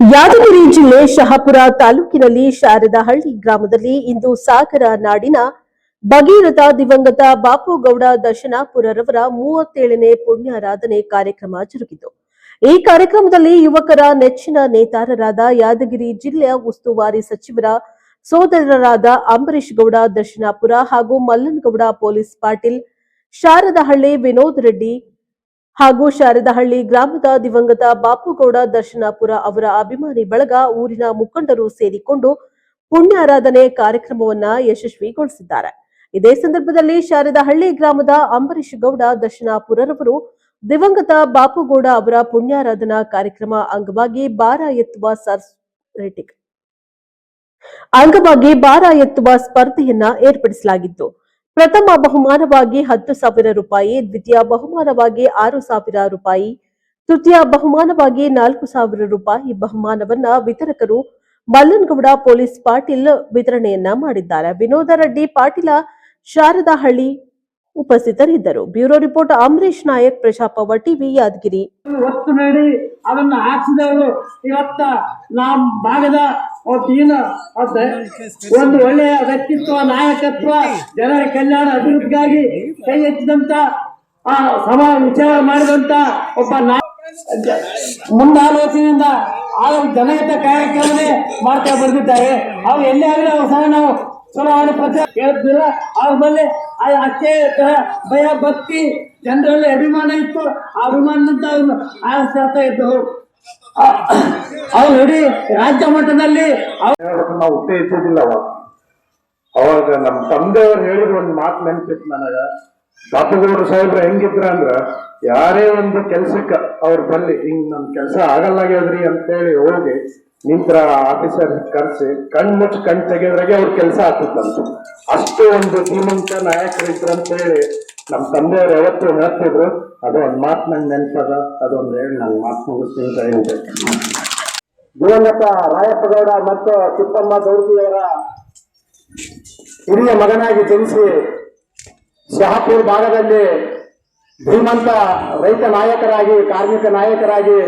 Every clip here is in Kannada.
ಯಾದಗಿರಿ ಜಿಲ್ಲೆ ಶಹಾಪುರ ತಾಲೂಕಿನಲ್ಲಿ ಶಾರದಹಳ್ಳಿ ಗ್ರಾಮದಲ್ಲಿ ಇಂದು ಸಾಗರ ನಾಡಿನ ಭಗೀರಥ ದಿವಂಗತ ಬಾಪುಗೌಡ ದರ್ಶನಾಪುರರವರ ಮೂವತ್ತೇಳನೇ ಪುಣ್ಯಾರಾಧನೆ ಕಾರ್ಯಕ್ರಮ ಜರುಗಿತು. ಈ ಕಾರ್ಯಕ್ರಮದಲ್ಲಿ ಯುವಕರ ನೆಚ್ಚಿನ ನೇತಾರರಾದ ಯಾದಗಿರಿ ಜಿಲ್ಲೆಯ ಉಸ್ತುವಾರಿ ಸಚಿವರ ಸೋದರರಾದ ಅಂಬರೀಶ್ ಗೌಡ ದರ್ಶನಾಪುರ ಹಾಗೂ ಮಲ್ಲನಗೌಡ ಪೊಲೀಸ್ ಪಾಟೀಲ್, ಶಾರದಹಳ್ಳಿ ವಿನೋದ್ ರೆಡ್ಡಿ ಹಾಗೂ ಶಾರದಹಳ್ಳಿ ಗ್ರಾಮದ ದಿವಂಗತ ಬಾಪುಗೌಡ ದರ್ಶನಾಪುರ ಅವರ ಅಭಿಮಾನಿ ಬಳಗ ಊರಿನ ಮುಖಂಡರು ಸೇರಿಕೊಂಡು ಪುಣ್ಯಾರಾಧನೆ ಕಾರ್ಯಕ್ರಮವನ್ನ ಯಶಸ್ವಿಗೊಳಿಸಿದ್ದಾರೆ. ಇದೇ ಸಂದರ್ಭದಲ್ಲಿ ಶಾರದಹಳ್ಳಿ ಗ್ರಾಮದ ಅಂಬರೀಶ್ ಗೌಡ ದರ್ಶನಾಪುರರವರು ದಿವಂಗತ ಬಾಪುಗೌಡ ಅವರ ಪುಣ್ಯಾರಾಧನಾ ಕಾರ್ಯಕ್ರಮ ಅಂಗವಾಗಿ ಬಾರ ಎತ್ತುವ ಅಂಗವಾಗಿ ಬಾರ ಎತ್ತುವ ಸ್ಪರ್ಧೆಯನ್ನ ಏರ್ಪಡಿಸಲಾಗಿತ್ತು. ಪ್ರಥಮ ಬಹುಮಾನವಾಗಿ ಹತ್ತು ಸಾವಿರ ರೂಪಾಯಿ, ದ್ವಿತೀಯ ಬಹುಮಾನವಾಗಿ ಆರು ಸಾವಿರ ರೂಪಾಯಿ, ತೃತೀಯ ಬಹುಮಾನವಾಗಿ ನಾಲ್ಕು ಸಾವಿರ ರೂಪಾಯಿ ಬಹುಮಾನವನ್ನ ವಿತರಕರು ಮಲ್ಲನಗೌಡ ಪೊಲೀಸ್ ಪಾಟೀಲ್ ವಿತರಣೆಯನ್ನ ಮಾಡಿದ್ದಾರೆ. ವಿನೋದ ರೆಡ್ಡಿ ಪಾಟೀಲ ಶಾರದಾಹಳ್ಳಿ ಉಪಸ್ಥಿತರಿದ್ದರು. ಬ್ಯೂರೋ ರಿಪೋರ್ಟ್ ಅಮರೇಶ್ ನಾಯಕ್ ಪ್ರಜಾಪವ ಟಿವಿ ಯಾದಗಿರಿ. ಒತ್ತು ನೀಡಿ, ಅದನ್ನ ಹಾಕ್ಸಿದವರು ಇವತ್ತ ನಮ್ಮ ಭಾಗದ ಏನು ಒಂದು ಒಳ್ಳೆಯ ವ್ಯಕ್ತಿತ್ವ, ನಾಯಕತ್ವ, ಜನರ ಕಲ್ಯಾಣ ಅಭಿವೃದ್ಧಿಗಾಗಿ ಕೈ ಎತ್ತಿದಂತ ಆ ಸಮ ವಿಚಾರ ಮಾಡಿದಂತ ಒಬ್ಬ ಮುಂದಾಲೋಚನೆಯಿಂದ ಆ ಜನಹಿತ ಕಾರ್ಯಕ್ರಮನೇ ಮಾಡ್ತಾ ಬಂದಿದ್ದಾರೆ. ಅವ್ರು ಎಲ್ಲೇ ಆಗಲಿ ಅವ್ರು ಸಹ ನಾವು ಚುನಾವಣೆ ಪ್ರಚಾರ ಕೇಳ್ತಿಲ್ಲ ಅವ್ರ ಮೇಲೆ ಆ ಅಷ್ಟೇ ಭಯ ಭಕ್ತಿ, ಜನರಲ್ಲಿ ಅಭಿಮಾನ ಇತ್ತು. ಆ ಅಭಿಮಾನದಂತ ಅವ್ರು ಆರಿಸ್ತಾ ಇದ್ರು ಅವ್ರು ಇಡೀ ರಾಜ್ಯ ಮಟ್ಟದಲ್ಲಿ ನಾವು ಉತ್ತೇಜಿಸೋದಿಲ್ಲ ಅವಾಗ. ಅವಾಗ ನಮ್ಮ ತಂದೆಯವ್ರು ಹೇಳಿದ್ರು ಒಂದು ಮಾತು ನೆನಪಿತ್ತು ನನಗ. ಬಾಪುಗೌಡ್ರು ಸಾಹೇಬ್ರ ಹೆಂಗಿದ್ರ ಅಂದ್ರ, ಯಾರೇ ಒಂದು ಕೆಲ್ಸಕ್ಕ ಅವ್ರು ಬಲ್ಲಿ ಹಿಂಗ್ ನಮ್ ಕೆಲಸ ಆಗಲ್ಲಾಗ್ಯದ್ರಿ ಅಂತೇಳಿ ಹೋಗಿ ನಿಂತ್ರ ಆಫೀಸರ್ ಕರೆಸಿ ಕಣ್ ಮುಚ್ಚಿ ಕಣ್ ತೆಗೆದ್ರಾಗೆ ಅವ್ರ ಕೆಲಸ ಆಗ್ತಿತ್ತಂತ ಅಷ್ಟು ಒಂದು ಧೀಮಂತ ನಾಯಕರಿದ್ರು ಅಂತೇಳಿ ನಮ್ ತಂದೆಯವ್ರು ಯಾವತ್ತೂ ಹೇಳ್ತಿದ್ರು, ಅದು ಒಂದ್ ಮಾತು ನಂಗೆ ನೆನ್ಪದ ಅದೊಂದು ಹೇಳಿ, ನಾನು ಮಾತು ಮುಗಿಸ್ತೀನಿ ಅಂತ ಹೇಳ್ಬೇಕು ದಿವಂಗತ ರಾಯಪ್ಪಗೌಡ ಮತ್ತು ಚಿಪ್ಪಮ್ಮ ದೌರ್ತಿಯವರ ಹಿರಿಯ ಮಗನಾಗಿ ಜನಿಸಿ ಶಹಾಪುರ್ ಭಾಗದಲ್ಲಿ ಧೀಮಂತ ರೈತ ನಾಯಕರಾಗಿ, ಕಾರ್ಮಿಕ ನಾಯಕರಾಗಿ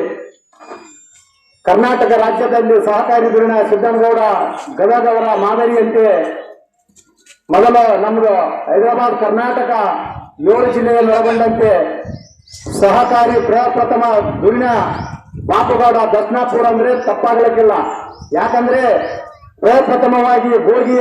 ಕರ್ನಾಟಕ ರಾಜ್ಯದಲ್ಲಿ ಸಹಕಾರಿ ಧುರೀಣ ಸಿದ್ದನಗೌಡ ಗದಗವರ ಮಾದರಿಯಂತೆ ಮೊದಲ ನಮ್ದು ಹೈದರಾಬಾದ್ ಕರ್ನಾಟಕ ಏಳು ಜಿಲ್ಲೆಯಲ್ಲಿ ಒಳಗೊಂಡಂತೆ ಸಹಕಾರಿ ಪ್ರಪ್ರಥಮ ದುರಿನ ಬಾಪುಗೌಡ ದರ್ಶನಾಪುರ ಅಂದ್ರೆ ತಪ್ಪಾಗಲಿಕ್ಕಿಲ್ಲ. ಯಾಕಂದ್ರೆ ಪ್ರಪ್ರಥಮವಾಗಿ ಗೋಗಿ